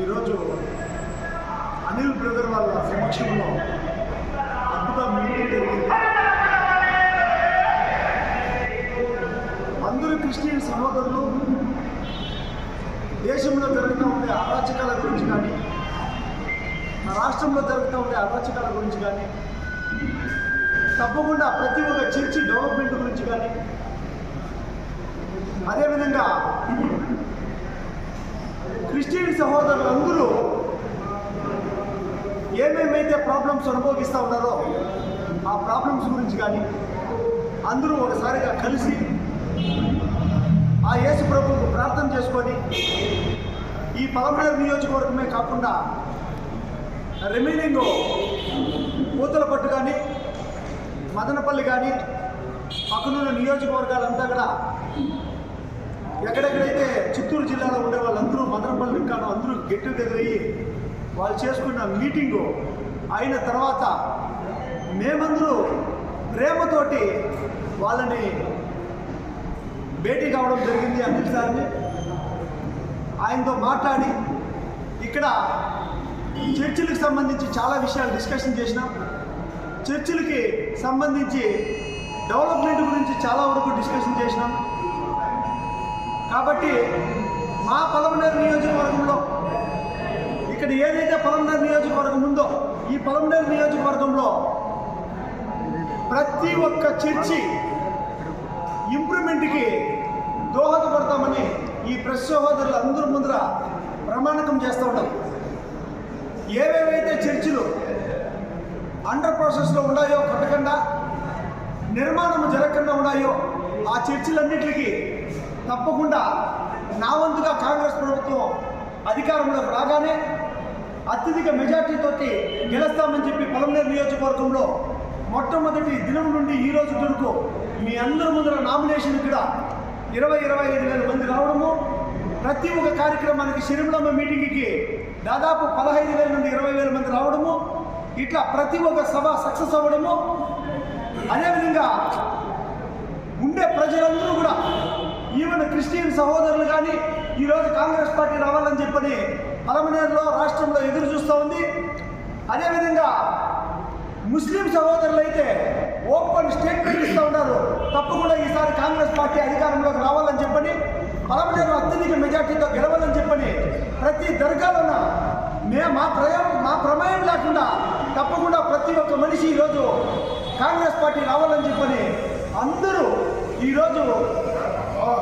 ఈరోజు అనిల్ బ్రదర్ వాళ్ళ సమక్షంలో అద్భుత మీటింగ్ జరిగింది. అందరూ క్రిస్టియన్ సహోదరులు దేశంలో జరుగుతూ ఉండే అరాచకాల గురించి కానీ రాష్ట్రంలో జరుగుతూ ఉండే అరాచకాల గురించి కానీ తప్పకుండా ప్రతి ఒక్క చర్చి డెవలప్మెంట్ గురించి కానీ అదేవిధంగా క్రిస్టియన్ సహోదరులు అందరూ ఏమేమైతే ప్రాబ్లమ్స్ అనుభవిస్తూ ఉన్నారో ఆ ప్రాబ్లమ్స్ గురించి కానీ అందరూ ఒకసారిగా కలిసి ఆ యేసు ప్రభువుకు ప్రార్థన చేసుకొని ఈ పలమనేరు నియోజకవర్గమే కాకుండా రిమైనింగ్ పూతలపట్టు కానీ మదనపల్లి కానీ పక్కనున్న నియోజకవర్గాలంతా కూడా ఎక్కడెక్కడైతే చిత్తూరు జిల్లాలో ఉండే వాళ్ళందరూ మదనపల్లి ఇంకా అందరూ గెట్ టుగెదర్ అయ్యి వాళ్ళు చేసుకున్న మీటింగు అయిన తర్వాత మేమందరూ ప్రేమతోటి వాళ్ళని భేటీ కావడం జరిగింది అనిల్ సార్ని. ఆయనతో మాట్లాడి ఇక్కడ చర్చిలకు సంబంధించి చాలా విషయాలు డిస్కషన్ చేసినాం. చర్చిలకి సంబంధించి డెవలప్మెంట్ గురించి చాలా వరకు డిస్కషన్ చేసినాం. కాబట్టి మా పలమనేరు నియోజకవర్గంలో ఇక్కడ ఏదైతే పలమనేరు నియోజకవర్గం ఉందో ఈ పలమనేరు నియోజకవర్గంలో ప్రతి ఒక్క చర్చి ఇంప్రూవ్మెంట్కి దోహదపడతామని ఈ ప్రెస్ సహోదరులు అందరూ ముందర ప్రమాణకం చేస్తూ ఉంటాం ఏవేవైతే చర్చిలు అండర్ ప్రాసెస్లో ఉన్నాయో కట్టకుండా నిర్మాణం జరగకుండా ఉన్నాయో ఆ చర్చిలన్నిటికీ తప్పకుండా నా వంతుగా కాంగ్రెస్ ప్రభుత్వం అధికారంలోకి రాగానే అత్యధిక మెజార్టీతోటి గెలుస్తామని చెప్పి పొలంనేరు నియోజకవర్గంలో మొట్టమొదటి దినం నుండి ఈ రోజు వరకు మీ అందరి ముందర నామినేషన్ కూడా ఇరవై ఇరవై ఐదు వేల మంది రావడము. ప్రతి ఒక్క కార్యక్రమానికి శిరిమలమ్మ మీటింగ్కి దాదాపు పదహైదు వేల నుండి ఇరవై వేల మంది రావడము. ఇట్లా ప్రతి ఒక్క సభ సక్సెస్ అవ్వడము. అదేవిధంగా ఉండే ప్రజలందరూ కూడా ఈవెన్ క్రిస్టియన్ సహోదరులు కానీ ఈరోజు కాంగ్రెస్ పార్టీ రావాలని చెప్పని పలమనేరులో రాష్ట్రంలో ఎదురు చూస్తూ ఉంది. అదేవిధంగా ముస్లిం సహోదరులు అయితే ఓపెన్ స్టేట్మెంట్ ఇస్తూ ఉన్నారు. తప్పకుండా ఈసారి కాంగ్రెస్ పార్టీ అధికారంలోకి రావాలని చెప్పని పలమనేరు అత్యధిక మెజార్టీతో గెలవాలని చెప్పని ప్రతి దర్గాలోన మే మా ప్రయం మా ప్రమేయం లేకుండా తప్పకుండా ప్రతి ఒక్క మనిషి ఈరోజు కాంగ్రెస్ పార్టీ రావాలని చెప్పని అందరూ ఈరోజు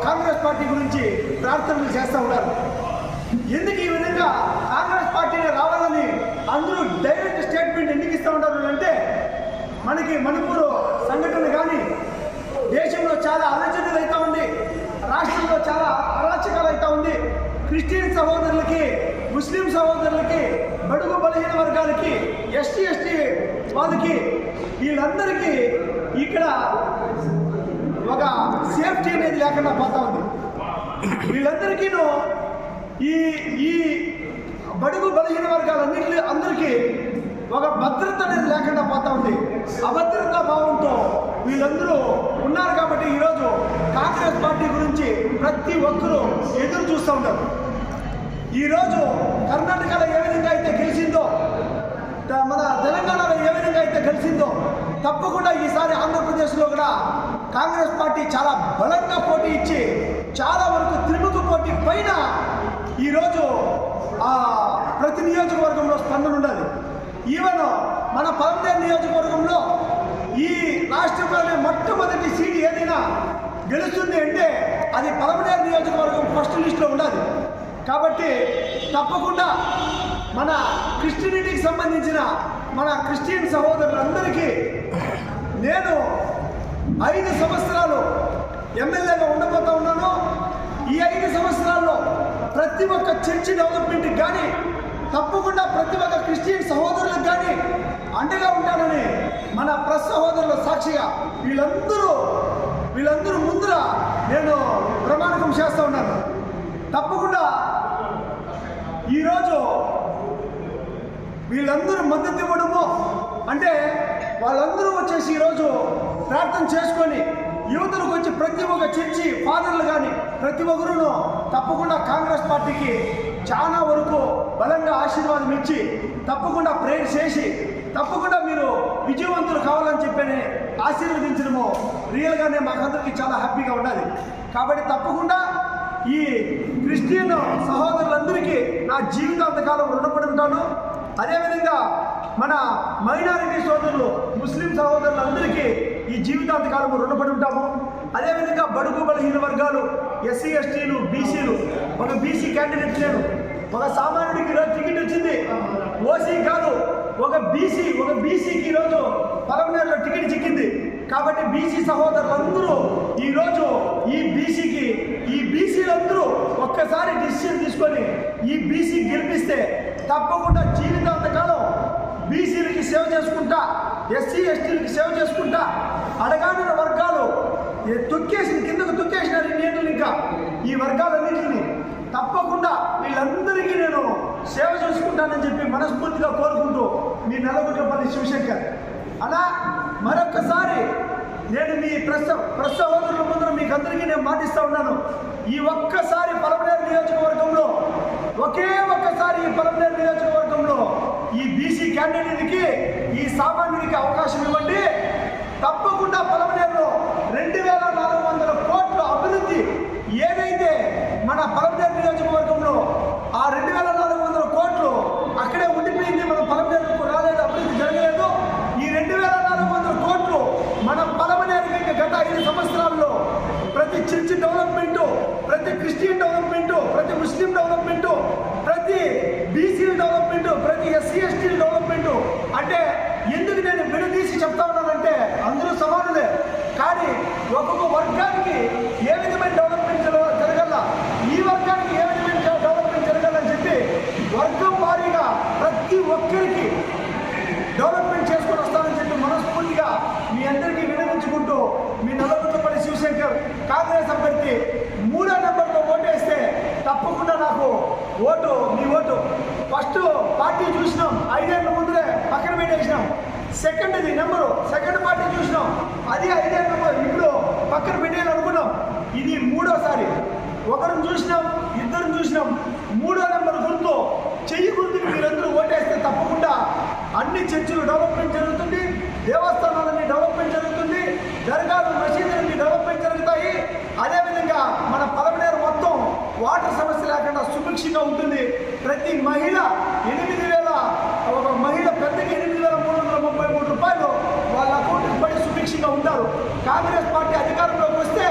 కాంగ్రెస్ పార్టీ గురించి ప్రార్థనలు చేస్తూ ఉన్నారు. ఎందుకు ఈ విధంగా కాంగ్రెస్ పార్టీని రావాలని అందరూ డైరెక్ట్ స్టేట్మెంట్ ఎందుకు ఇస్తూ ఉంటారు అంటే మనకి మణిపూర్ సంఘటన కానీ దేశంలో చాలా అలజడులు అయితే ఉంది రాష్ట్రంలో చాలా అరాచకాలు అయితే ఉంది. క్రిస్టియన్ సహోదరులకి ముస్లిం సహోదరులకి బడుగు బలహీన వర్గాలకి ఎస్టీ ఎస్టీ వాళ్ళకి వీళ్ళందరికీ ఇక్కడ ఒక సేఫ్టీ అనేది లేకుండా పోతా ఉంది. వీళ్ళందరికీను ఈ ఈ బడుగు బలహీన వర్గాలన్నింటి అందరికీ ఒక భద్రత అనేది లేకుండా పోతా ఉంది. అభద్రత భావంతో వీళ్ళందరూ ఉన్నారు కాబట్టి ఈరోజు కాంగ్రెస్ పార్టీ గురించి ప్రతి ఒక్కరూ ఎదురు చూస్తూ ఉంటారు ఈరోజు కర్ణాటకలో ఏ విధంగా అయితే గెలిచిందో మన తెలంగాణలో ఏ విధంగా అయితే గెలిచిందో తప్పకుండా ఈసారి ఆంధ్రప్రదేశ్లో కూడా కాంగ్రెస్ పార్టీ చాలా బలంగా పోటీ ఇచ్చి చాలా వరకు త్రిముఖ పోటీ పైన ఈరోజు ఆ, ప్రతి నియోజకవర్గంలో స్పందన ఉండాలి ఈవెన్ మన పలంనేరు నియోజకవర్గంలో ఈ రాష్ట్రంలోనే మొట్టమొదటి సీట్ ఏదైనా గెలుస్తుంది అంటే అది పలమనేరు నియోజకవర్గం ఫస్ట్ లిస్ట్లో ఉండాలి కాబట్టి తప్పకుండా మన క్రిస్టియనిటీకి సంబంధించిన మన క్రిస్టియన్ సహోదరులందరికీ నేను ఐదు సంవత్సరాలు ఎమ్మెల్యేగా ఉండబోతా ఉన్నాను. ఈ ఐదు సంవత్సరాల్లో ప్రతి ఒక్క చర్చి డెవలప్మెంట్కి కానీ తప్పకుండా ప్రతి ఒక్క క్రిస్టియన్ సహోదరులకు కానీ అండగా ఉంటానని మన ప్రెస్ సహోదరుల సాక్షిగా వీళ్ళందరూ వీళ్ళందరూ ముందర నేను ప్రమాణకం చేస్తూ ఉన్నాను. తప్పకుండా ఈరోజు వీళ్ళందరూ మద్దతు ఇవ్వడము అంటే వాళ్ళందరూ ఈరోజు ప్రార్థన చేసుకొని యువతను గురించి ప్రతి ఒక్క చర్చి ఫాదర్లు కానీ ప్రతి ఒక్కరును తప్పకుండా కాంగ్రెస్ పార్టీకి చాలా వరకు బలంగా ఆశీర్వాదం ఇచ్చి తప్పకుండా ప్రేయర్ చేసి తప్పకుండా మీరు విజయవంతులు కావాలని చెప్పని ఆశీర్వదించడము రియల్గానే మాకందరికీ చాలా హ్యాపీగా ఉన్నది. కాబట్టి తప్పకుండా ఈ క్రిస్టియన్ సహోదరులందరికీ నా జీవితాంతకాలం రుణపడి ఉంటాను. అదేవిధంగా మన మైనారిటీ సోదరులు ముస్లిం సహోదరులందరికీ ఈ జీవితాంతకాలము రుణపడి ఉంటాము. అదేవిధంగా బడుగు బలహీన వర్గాలు ఎస్సీ ఎస్టీలు బీసీలు ఒక బీసీ క్యాండిడేట్ లేరు ఒక సామాన్యుడికి ఈరోజు టికెట్ వచ్చింది. ఓసీ కాదు ఒక బీసీ ఒక బీసీకి ఈరోజు పలమనేరులో టికెట్ చిక్కింది. కాబట్టి బీసీ సహోదరులందరూ ఈరోజు ఈ బీసీకి ఈ బీసీలందరూ ఒక్కసారి డిసిషన్ తీసుకొని ఈ బీసీ గెలిపిస్తే తప్పకుండా జీవితాంతకాలం బీసీలకి సేవ చేసుకుంటా ఎస్సీ ఎస్టీలకి సేవ చేసుకుంటా అడగాడిన వర్గాలు ఏ తొక్కేసిన కిందకు తొక్కేసినారు ఈ ఇంకా. ఈ వర్గాలన్నింటినీ తప్పకుండా వీళ్ళందరికీ నేను సేవ చేసుకుంటానని చెప్పి మనస్ఫూర్తిగా కోరుకుంటూ మీ నల్లగుడ్డపల్లి శివశంకర్. అలా మరొకసారి నేను మీ ప్రశ్న ప్రశ్న అందరికీ నేను మాటిస్తా ఉన్నాను. ఈ ఒక్కసారి పలమనేరు నియోజకవర్గంలో ఒకే ఒక్కసారి ఈ పలమనేరు నియోజకవర్గంలో ఈ బీసీ క్యాండిడేట్కి ఈ సామాన్యుడికి అవకాశం ఇవ్వండి. తప్పకుండా పలమనేరులో రెండు వేల నాలుగు వందల కోట్ల అభివృద్ధి ఏదైతే మన పలమనేరు నియోజకవర్గంలో ఆ రెండు వేల నాలుగు వందల కోట్లు అక్కడే ఉండిపోయింది మన పలమనేరుకు రాలేదు అభివృద్ధి జరగలేదు ఈ రెండు వేల నాలుగు వందల కోట్లు మన పలమనేరుకి గత ఐదు సంవత్సరాల్లో ప్రతి చర్చ్ డెవలప్మెంట్ ప్రతి క్రిస్టియన్ డెవలప్మెంట్ ప్రతి ముస్లిం డెవలప్మెంట్ ప్రతి బీసీ డెవలప్మెంట్ ప్రతి ఎస్సీ ఎస్టీల డెవలప్మెంట్ అంటే ఎందుకు నేను విడదీసి చెప్తా ఉన్నానంటే అందరూ సమానులే. కానీ ఒక్కొక్క వర్గానికి ఏ విధమైన డెవలప్మెంట్ జరగ- జరగాల ఈ వర్గానికి ఏ విధమైన డెవలప్మెంట్ జరగాలని చెప్పి వర్గం వారీగా ప్రతి ఒక్కరికి డెవలప్మెంట్ చేసుకొని వస్తానని చెప్పి మనస్ఫూర్తిగా మీ అందరికీ వినవించుకుంటూ మీ నల్లగుట్టపల్లి శివశంకర్ కాంగ్రెస్ అభ్యర్థి మూడో నెంబర్లో ఓటేస్తే తప్పకుండా నాకు ఓటు మీ ఓటు. ఫస్ట్ పార్టీ చూసినాం. ఐదేళ్ళ ముందులే పక్కన పెట్టేసినాం. సెకండ్ ఇది నెంబరు సెకండ్ పార్టీ చూసినాం. అది ఐదేళ్ళ నెంబర్ ఇప్పుడు పక్కన పెట్టేయాలనుకున్నాం. ఇది మూడోసారి. ఒకరిని చూసినాం ఇద్దరిని చూసినాం. మూడో నెంబర్ గుర్తు. చెయ్యి గుర్తుకి మీరందరూ ఓటేస్తే తప్పకుండా అన్ని చర్చిలు డెవలప్మెంట్ జరుగుతుంది. దేవస్థానం డెవలప్మెంట్ జరుగుతుంది దర్గాలు మసీదులన్నీ డెవలప్మెంట్ జరుగుతాయి అదేవిధంగా మన పలమనేరు మొత్తం వాటర్ సమస్య లేకుండా సుభిక్షంగా ఉంటుంది. ప్రతి మహిళ ఎనిమిది వేల ఒక మహిళ పెద్దకి ఎనిమిది వేల మూడు వందల ముప్పై మూడు రూపాయలు వాళ్ళ అకౌంట్కి పడి సుభిక్షంగా ఉంటారు. కాంగ్రెస్ పార్టీ అధికారంలోకి వస్తే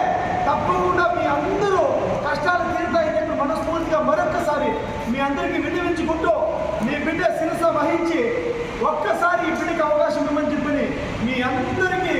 తప్పకుండా మీ అందరూ కష్టాలు తీరుతాయి చెప్పి మనస్ఫూర్తిగా మరొక్కసారి మీ అందరికీ వినియోగించుకుంటూ మీ బిడ్డ శిరస వహించి ఒక్కసారి ఈ బిడ్డకి అవకాశం ఇవ్వమని చెప్పని మీ అందరి